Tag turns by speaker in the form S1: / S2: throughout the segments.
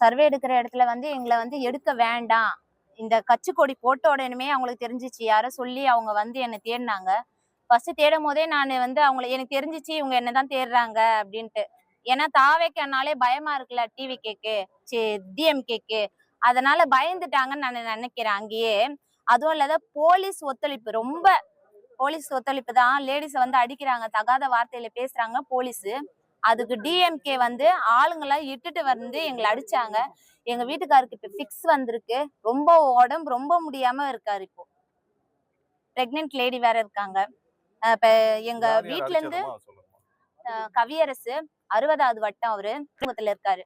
S1: Survey எடுக்கிற இடத்துல வந்து எங்களை வந்து எடுக்க வேண்டாம். இந்த கச்சுக்கொடி போட்ட உடனே அவங்களுக்கு தெரிஞ்சிச்சு. யாரோ சொல்லி அவங்க வந்து என்னை தேடினாங்க. ஃபர்ஸ்ட் தேடும் போதே நான் வந்து அவங்கள எனக்கு தெரிஞ்சிச்சு இவங்க என்னதான் தேடுறாங்க அப்படின்ட்டு. ஏன்னா தாவேக்கனாலே பயமா இருக்குல்ல டிவி கேக்கு டிஎம் கேக்கு அதனால பயந்துட்டாங்கன்னு நான் நினைக்கிறேன் அங்கேயே. அதுவும் இல்லாத போலீஸ் ஒத்துழைப்பு. ரொம்ப போலீஸ் ஒத்துழைப்பு தான். லேடிஸை வந்து அடிக்கிறாங்க. தகாத வார்த்தையில பேசுறாங்க போலீஸ். அதுக்கு டிஎம்கே வந்து ஆளுங்கெல்லாம் இட்டுட்டு வந்து எங்களை அடிச்சாங்க. எங்க வீட்டுக்காருக்கு இப்ப ஃபிக்ஸ் வந்திருக்கு. ரொம்ப உடம்பு ரொம்ப முடியாம இருக்காரு இப்போ. பிரெக்னென்ட் லேடி வேற இருக்காங்க. இப்ப எங்க வீட்ல இருந்து கவியரசு அறுபதாவது வட்டம் அவரு. குடும்பத்துல இருக்காரு.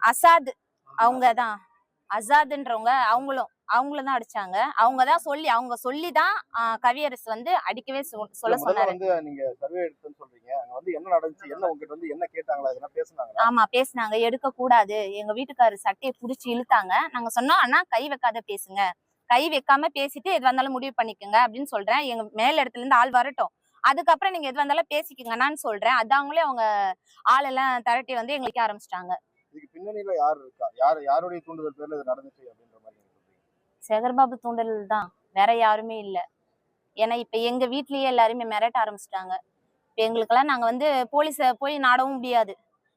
S1: அசாத் அவங்கதான். அசாதுன்றவங்க அவங்களும் அவங்களும் தான் அடிச்சாங்க. அவங்க தான் சொல்லி அவங்க சொல்லி தான் கவியரசு வந்து அடிக்கவே சொல்ல சொன்னாரு.
S2: வந்து நீங்க சர்வே எடுத்துன்னு சொல்றீங்க. அங்க வந்து என்ன நடந்துச்சு என்ன உங்ககிட்ட வந்து என்ன கேட்டாங்களா எதனா பேசுனாங்களா?
S1: ஆமா பேசுனாங்க. எடுக்க கூடாது எங்க வீட்டுக்காரர் சட்டையை புடிச்சு இழுத்தாங்க. நாங்க சொன்னோம் அண்ணா கை வைக்காத பேசுங்க. கை வைக்காம பேசிட்டு எது வந்தாலும் முடிவு பண்ணிக்கோங்க அப்படின்னு சொல்றேன். எங்க மேல் இடத்துல இருந்து ஆள் வரட்டும். அதுக்கப்புறம் நீங்க எது வந்தாலும் பேசிக்கங்கண்ணான்னு சொல்றேன். அதாங்களே அவங்க ஆளெல்லாம் திரட்டி வந்து எங்களுக்கு ஆரம்பிச்சிட்டாங்க.
S2: பின்னணியில யார் இருக்கா? யார் யாருடைய தூண்டுதல் பேர்ல இது நடந்துச்சு அப்படின்ற மாதிரி
S1: சேகர்பாபு தூண்டல் தான். வேற யாருமே இல்ல. ஏன்னா இப்ப எங்க வீட்லயே எல்லாருமே மிரட்ட ஆரம்பிச்சிட்டாங்க. இப்ப எங்களுக்கெல்லாம் நாங்க வந்து போலீஸ போய் நாடவும் முடியாது.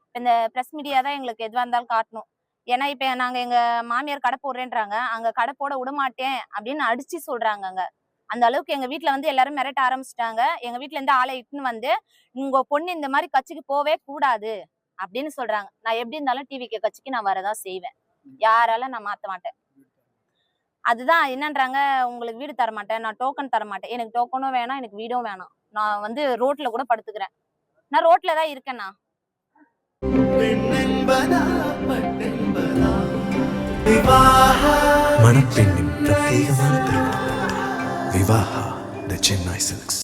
S1: இப்ப இந்த பிரஸ் மீடியா தான் எங்களுக்கு எதுவா இருந்தாலும் காட்டணும். ஏன்னா இப்ப நாங்க எங்க மாமியார் கடை போடுறேன்றாங்க. அங்க கடை போட விட மாட்டேன் அப்படின்னு அடிச்சு சொல்றாங்க அங்க. அந்த அளவுக்கு எங்க வீட்ல வந்து எல்லாரும் மிரட்ட ஆரம்பிச்சிட்டாங்க. எங்க வீட்ல இருந்து ஆளை இட்டுன்னு வந்து உங்க பொண்ணு இந்த மாதிரி கட்சிக்கு போவே கூடாது. அப்படின்னு சொல்றாங்க. நான் எப்படி இருந்தாலும் டிவிக்கு கட்சிக்கு நான் வரதான் செய்வேன். யாரால நான் மாத்த மாட்டேன். அதுதான் என்னன்றாங்க உங்களுக்கு வீடு தர மாட்டேன் நான் டோக்கன் தர மாட்டேன் எனக்கு டோக்கனும் வேணாம் எனக்கு வீடும் வேணாம். நான் வந்து ரோட்ல கூட படுத்துக்கிறேன். நான் ரோட்ல தான் இருக்கேன்னா
S3: மணப்பெண்ணின் பிரத்யேகமான திருமணம் விவாஹா த சென்னை சில்க்ஸ்